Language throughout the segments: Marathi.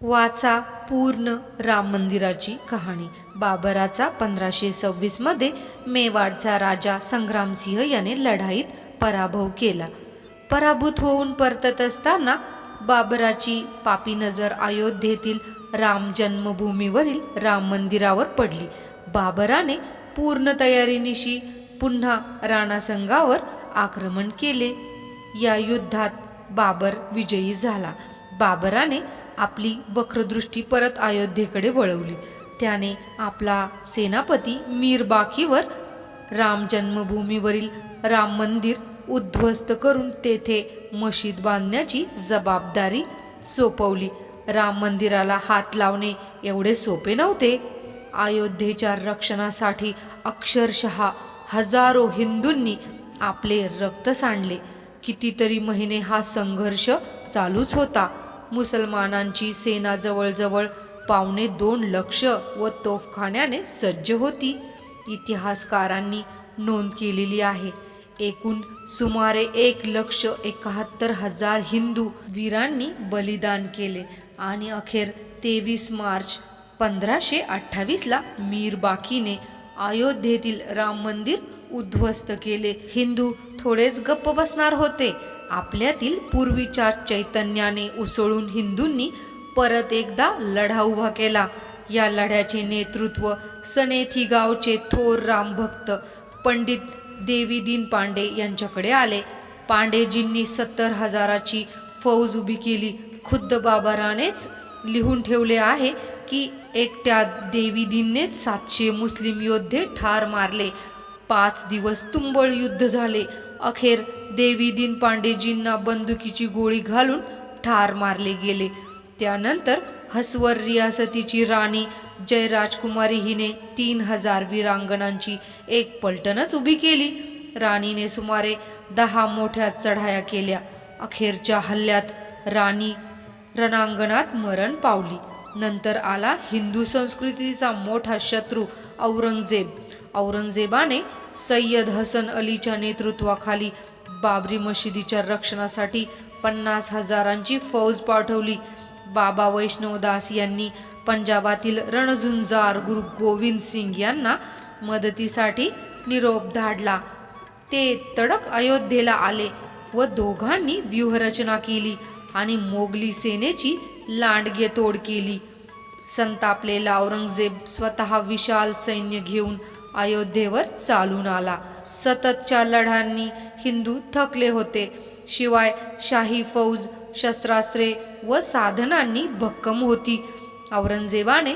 वाचा पूर्ण राम मंदिराची कहाणी. बाबराचा पंधराशे सव्वीसमध्ये मेवाडचा राजा संग्रामसिंह याने लढाईत पराभव केला. पराभूत होऊन परतत असताना बाबराची पापी नजर अयोध्येतील राम जन्मभूमीवरील राम मंदिरावर पडली. बाबराने पूर्ण तयारीनिशी पुन्हा राणासंघावर आक्रमण केले. या युद्धात बाबर विजयी झाला. बाबराने आपली वक्रदृष्टी परत अयोध्येकडे वळवली. त्याने आपला सेनापती मीर बाकीवर राम जन्मभूमीवरील राम मंदिर उद्ध्वस्त करून तेथे मशीद बांधण्याची जबाबदारी सोपवली. राम मंदिराला हात लावणे एवढे सोपे नव्हते. अयोध्येच्या रक्षणासाठी अक्षरशः हजारो हिंदूंनी आपले रक्त सांडले. कितीतरी महिने हा संघर्ष चालूच होता. मुसलमानांची सेना जवळजवळ पावणे दोन लक्ष व तोफखान्याने सज्ज होती. इतिहासकारांनी नोंद केलेली आहे एकूण सुमारे एक लक्ष एकाहत्तर हजार हिंदू वीरांनी बलिदान केले आणि अखेर तेवीस मार्च पंधराशे अठ्ठावीसला मीर बाकीने अयोध्येतील राम मंदिर उद्ध्वस्त केले. हिंदू थोडेच गप्प बसणार होते. आपल्यातील पूर्वीच्या चैतन्याने उसळून हिंदूंनी परत एकदा लढा उभा केला. या लढ्याचे नेतृत्व सनेथी गावचे थोर रामभक्त पंडित देवीदीन पांडे यांच्याकडे आले. पांडेजींनी सत्तर हजाराची फौज उभी केली. खुद्द बाबारानेच लिहून ठेवले आहे की एकट्या देवीदीननेच सातशे मुस्लिम योद्धे ठार मारले. पाच दिवस तुंबळ युद्ध झाले. अखेर देवी दिन पांडेजींना बंदुकीची गोळी घालून ठार मारले गेले. त्यानंतर हसवर रियासतीची राणी जय राजकुमारी हिने तीन हजार वीरांगणांची एक पलटणच उभी केली. राणीने सुमारे दहा मोठ्या चढाया केल्या. अखेरच्या हल्ल्यात राणी रणांगणात मरण पावली. नंतर आला हिंदू संस्कृतीचा मोठा शत्रू औरंगजेब. औरंगजेबाने सय्यद हसन अलीच्या नेतृत्वाखाली बाबरी मशिदीच्या रक्षणासाठी पन्नास हजारांची फौज पाठवली. बाबा वैष्णवदास यांनी पंजाबातील रणझुंजार गुरु गोविंद सिंग यांना मदतीसाठी निरोप धाडला. ते तडक अयोध्येला आले व दोघांनी व्यूहरचना केली आणि मोगली सेनेची लांडगे तोड केली. संतापलेला औरंगजेब स्वतः विशाल सैन्य घेऊन अयोध्येवर चालून आला. सततच्या लढ्यांनी हिंदू थकले होते. शिवाय शाही फौज शस्त्रास्त्रे व साधनांनी भक्कम होती. औरंगजेबाने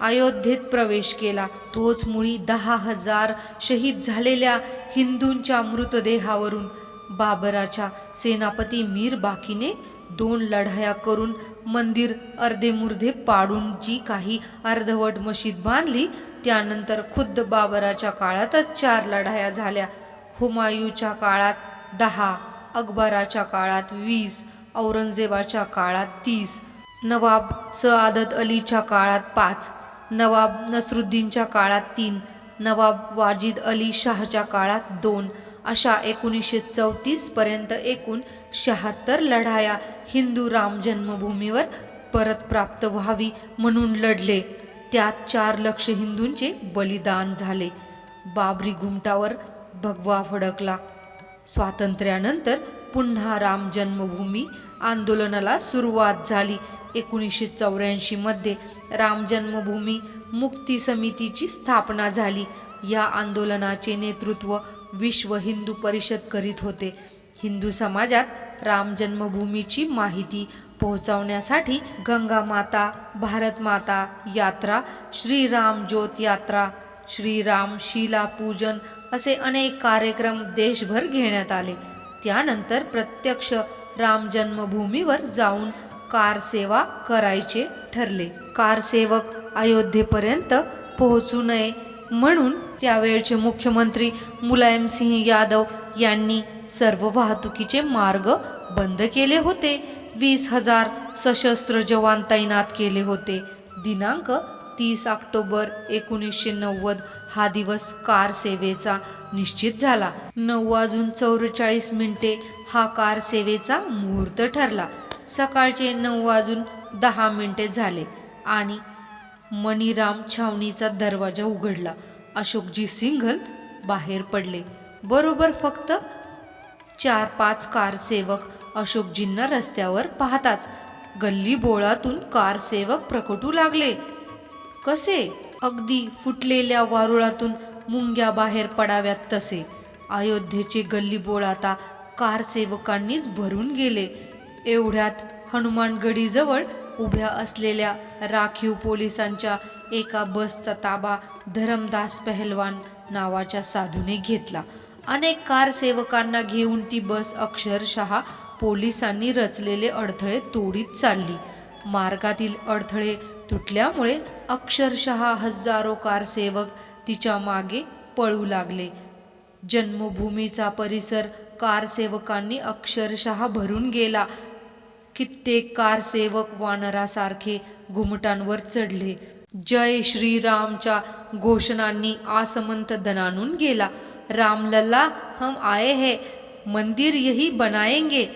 अयोध्येत प्रवेश केला. तोच मुळी दहा हजार शहीद झालेल्या हिंदूंच्या मृतदेहावरून बाबराच्या सेनापती मीर बाकीने दोन लढाया करून मंदिर अर्धेमुर्धे पाडून जी काही अर्धवट मशीद बांधली त्यानंतर खुद्द बाबराच्या काळातच चार लढाया झाल्या. हुमायूच्या काळात दहा अकबराच्या काळात वीस औरंगजेबाच्या काळात तीस नवाब सआदत अलीच्या काळात पाच नवाब नसरुद्दीनच्या काळात तीन नवाब वाजिद अली शाहच्या काळात दोन अशा एकोणीसशे चौतीस पर्यंत एकूण शहात्तर लढाया हिंदू राम जन्मभूमीवर परत प्राप्त व्हावी म्हणून लढले. त्यात चार लक्ष हिंदूंचे बलिदान झाले. बाबरी घुमटावर भगवा फडकला. स्वातंत्र्यानंतर पुन्हा राम जन्मभूमी आंदोलनाला सुरुवात झाली. एकोणीसशे चौऱ्याऐंशीमध्ये राम जन्मभूमी मुक्ती समितीची स्थापना झाली. या आंदोलनाचे नेतृत्व विश्व हिंदू परिषद करीत होते. हिंदू समाजात राम जन्मभूमीची माहिती पोहोचवण्यासाठी गंगा माता भारत माता यात्रा श्रीराम ज्योत यात्रा श्रीराम शिला पूजन असे अनेक कार्यक्रम देशभर घेण्यात आले. त्यानंतर प्रत्यक्ष राम जन्मभूमीवर जाऊन कार सेवा करायचे ठरले. कारसेवक अयोध्येपर्यंत पोहोचू नये म्हणून त्यावेळचे मुख्यमंत्री मुलायमसिंह यादव यांनी सर्व वाहतुकीचे मार्ग बंद केले होते. वीस हजार सशस्त्र जवान तैनात केले होते. दिनांक तीस ऑक्टोबर एकोणीसशे नव्वद हा दिवस कार सेवेचा निश्चित झाला. नऊ वाजून चौवेचाळीस मिनिटे हा कार सेवेचा मुहूर्त ठरला. सकाळचे नऊ वाजून दहा मिनिटे झाले आणि मणिराम छावणीचा दरवाजा उघडला. अशोकजी सिंघल बाहेर पडले. बरोबर फक्त चार पाच कारसेवक अशोकजींना रस्त्यावर पाहताच गल्ली बोळातून कारसेवक प्रकटू लागले. कसे? अगदी फुटलेल्या वारुळातून मुंग्या बाहेर पडाव्यात तसे. अयोध्येचे गल्ली बोळ आता कारसेवकांनीच भरून गेले. एवढ्यात हनुमानगडीजवळ उभ्या असलेल्या राखीव पोलिसांच्या एका बसचा ताबा धरमदास पहलवान नावाच्या साधूने घेतला. अनेक कारसेवकांना घेऊन ती बस अक्षरशः पोलिसांनी रचलेले अडथळे तोडीत चालली. मार्गातील अडथळे तुटल्यामुळे अक्षरशः हजारो कारसेवक तिच्यामागे पळू लागले. जन्मभूमीचा परिसर कारसेवकांनी अक्षरशः भरून गेला. कित्येक कारसेवक वानरासारखे घुमटांवर चढले. जय श्रीरामच्या घोषणांनी आसमंत दणानून गेला. रामलल्ला हम आए है मंदिर यही बनाएंगे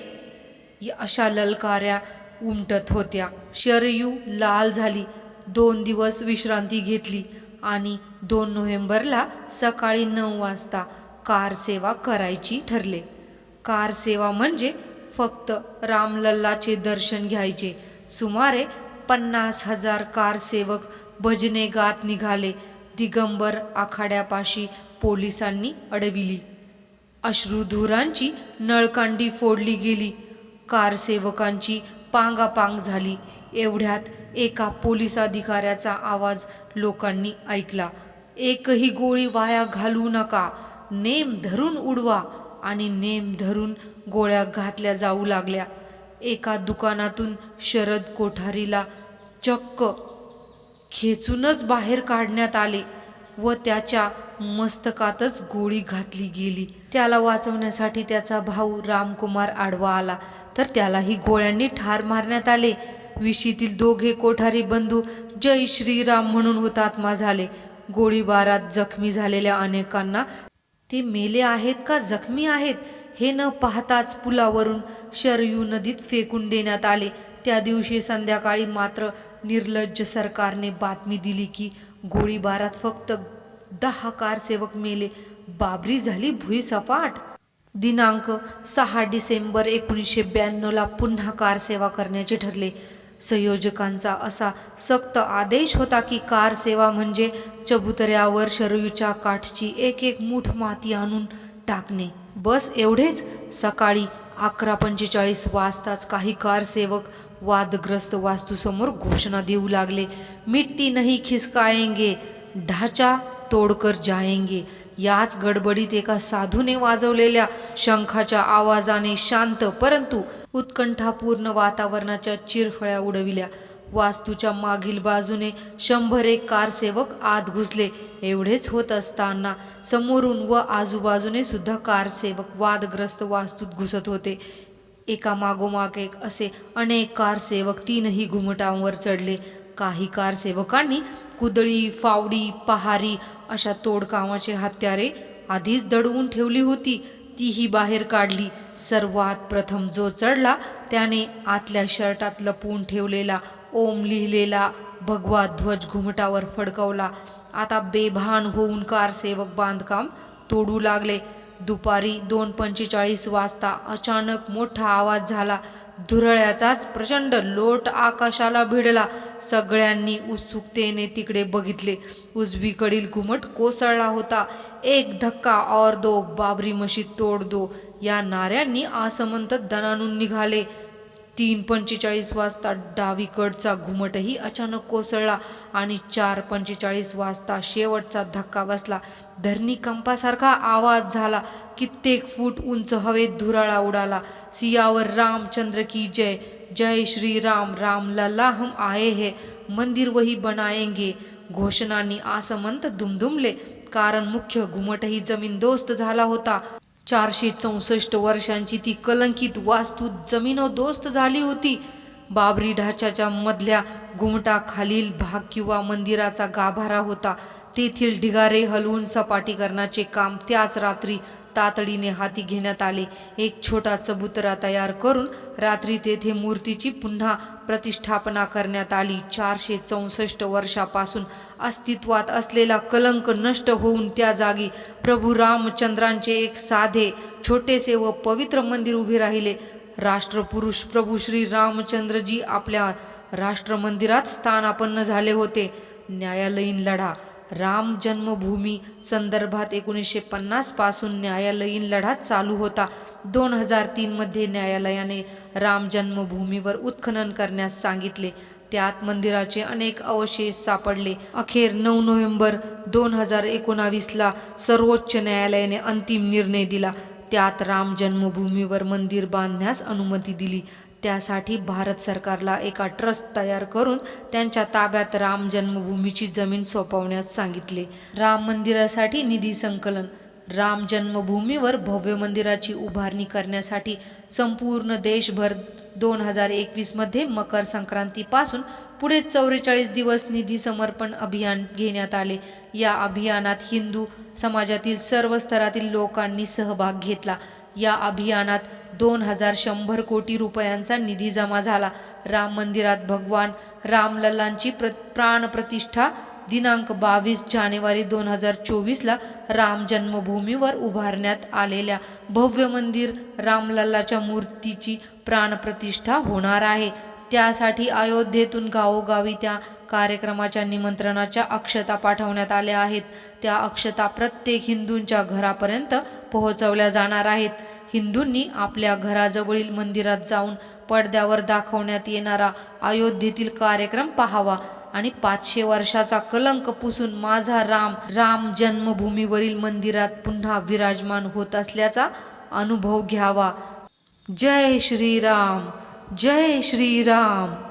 अशा ललकाऱ्या उमटत होत्या. शरयू लाल झाली. दोन दिवस विश्रांती घेतली आणि दोन नोव्हेंबरला सकाळी नऊ वाजता कार सेवा करायची ठरले. कार सेवा म्हणजे फक्त रामलल्लाचे दर्शन घ्यायचे. सुमारे पन्नास हजार कारसेवक भजने गात निघाले. दिगंबर आखाड्यापाशी पोलिसांनी अडविली. अश्रुधुरांची नळकांडी फोडली गेली. कारसेवकांची पांगापांग झाली. एवढ्यात एका पोलीस अधिकाऱ्याचा आवाज लोकांनी ऐकला. एकही गोळी वाया घालू नका. नेम धरून उडवा आणि नेम धरून गोळ्या घातल्या जाऊ लागल्या. एका दुकानातून शरद कोठारीला चक्क खेचूनच बाहेर काढण्यात आले व त्याच्या मस्तकातच गोळी घातली गेली. त्याला वाचवण्यासाठी त्याचा भाऊ रामकुमार आडवा आला. तर त्यालाही गोळ्यांनी ठार मारण्यात आले. विशीतील दोघे कोठारी बंधू जय श्रीराम म्हणून हुतात्मा झाले. गोळीबारात जखमी झालेल्या अनेकांना ते मेले आहेत का? जखमी आहेत. हे न पाहताच पुलावरून शरयू नदीत फेकून देण्यात आले. त्या दिवशी संध्याकाळी मात्र निर्लज्ज सरकारने बातमी दिली की गोळीबारात फक्त दहा कारसेवक मेले. बाबरी झाली भुईसपाट. दिनांक सहा डिसेंबर एकोणीसशे ब्याण्णवला पुन्हा कारसेवा करण्याचे ठरले. संयोजकांचा असा सक्त आदेश होता की कार सेवा म्हणजे चबुतऱ्यावर शरयूच्या काठची एक एक मूठ माती आणून टाकणे. बस एवढेच. सकाळी अकरा पंचेचाळीस वाजताच काही कारसेवक वादग्रस्त वास्तूसमोर घोषणा देऊ लागले. मिट्टी नहीं खिसकायंगे ढाचा तोडकर जाएंगे याच गडबडीत एका साधूने वाजवलेल्या शंखाच्या आवाजाने शांत परंतु उत्कंठापूर्ण वातावरणाच्या चिरफळ्या उडविल्या. वास्तूच्या मागील बाजूने शंभर एक कारसेवक आत घुसले. एवढेच होत असताना समोरून व आजूबाजूने सुद्धा कारसेवक वादग्रस्त वास्तूत घुसत होते. एका मागोमाग एक असे अनेक कारसेवक तीनही घुमटांवर चढले. काही कारसेवकांनी कुदळी फावडी पहारी अशा तोडकामाचे हत्यारे आधीच दडवून ठेवली होती. तीही बाहेर काढली. सर्वात प्रथम जो चढला त्याने आतल्या शर्टात लपवून ठेवलेला ओम लिहिलेला भगवा ध्वज घुमटावर फडकवला. आता बेभान होऊन कारसेवक बांधकाम तोडू लागले. दुपारी दोन पंचेचाळीस वाजता अचानक मोठा आवाज झाला. धुरळ्याचाच प्रचंड लोट आकाशाला भिडला. सगळ्यांनी उत्सुकतेने तिकडे बघितले. उजवीकडील घुमट कोसळला होता. एक धक्का और दो बाबरी मशीद तोड दो. या नाऱ्यांनी आसमंत दणानून निघाले. तीन पंचेचाळीस वाजता डावीकडचा घुमटही अचानक कोसळला आणि चार पंचेचाळीस वाजता शेवटचा धक्का बसला. धरणी कंपासारखा आवाज झाला. कित्येक फूट उंच हवेत धुराळा उडाला. सियावर रामचंद्र की जय. जय श्री राम राम लल्ला हम आए है. मंदिर वही बनाएंगे घोषणांनी आसमंत दुमदुमले. कारण मुख्य घुमटही जमीनदोस्त झाला होता. चारशे चौसष्ट वर्षांची ती कलंकित वास्तू जमीनोदोस्त झाली होती. बाबरी ढाच्याच्या मधल्या घुमटाखालील भाग किंवा मंदिराचा गाभारा होता. तेथील ढिगारे हलवून सपाटीकरणाचे काम त्याच रात्री तातडीने हाती घेण्यात आले. एक छोटा चबुतरा तयार करून रात्री तेथे मूर्तीची पुन्हा प्रतिष्ठापना करण्यात आली. चारशे चौसष्ट वर्षापासून अस्तित्वात असलेला कलंक नष्ट होऊन त्या जागी प्रभू रामचंद्रांचे एक साधे छोटेसे व पवित्र मंदिर उभे राहिले. राष्ट्रपुरुष प्रभू श्री रामचंद्रजी आपल्या राष्ट्रमंदिरात स्थानापन्न झाले होते. न्यायालयीन लढा राम जन्मभूमी संदर्भात एकोणीसशे पन्नासपासून न्यायालयीन लढा चालू होता. दोन हजार तीनमध्ये न्यायालयाने राम जन्मभूमीवर उत्खनन करण्यास सांगितले. त्यात मंदिराचे अनेक अवशेष सापडले. अखेर नऊ नोव्हेंबर दोन हजार एकोणावीसला सर्वोच्च न्यायालयाने अंतिम निर्णय दिला. त्यात राम जन्मभूमीवर मंदिर बांधण्यास अनुमती दिली. त्यासाठी भारत सरकारला एका ट्रस्ट तयार करून त्यांच्या ताब्यात राम जन्मभूमीची जमीन सोपवण्यास सांगितले. राम मंदिरासाठी निधी संकलन. राम जन्मभूमीवर भव्य मंदिराची उभारणी करण्यासाठी संपूर्ण देशभर दोन हजार एकवीसमध्ये मकर संक्रांतीपासून पुढे चौवेचाळीस दिवस निधी समर्पण अभियान घेण्यात आले. या अभियानात हिंदू समाजातील सर्व स्तरातील लोकांनी सहभाग घेतला. या अभियानात दोन हजार शंभर कोटी रुपयांचा निधी जमा झाला. राम मंदिरात भगवान रामलल्लांची प्र प्राणप्रतिष्ठा दिनांक बावीस जानेवारी दोन हजार चोवीसला राम जन्मभूमीवर उभारण्यात आलेल्या भव्य मंदिर रामलल्लाच्या मूर्तीची प्राणप्रतिष्ठा होणार आहे. त्यासाठी अयोध्येतून गावोगावी त्या कार्यक्रमाच्या निमंत्रणाच्या अक्षता पाठवण्यात आल्या आहेत. त्या अक्षता प्रत्येक हिंदूंच्या घरापर्यंत पोहोचवल्या जाणार आहेत. हिंदूंनी आपल्या घराजवळील मंदिरात जाऊन पडद्यावर दाखवण्यात येणारा अयोध्येतील कार्यक्रम पाहावा आणि पाचशे वर्षाचा कलंक पुसून माझा राम राम जन्मभूमीवरील मंदिरात पुन्हा विराजमान होत असल्याचा अनुभव घ्यावा. जय श्रीराम जय श्रीराम.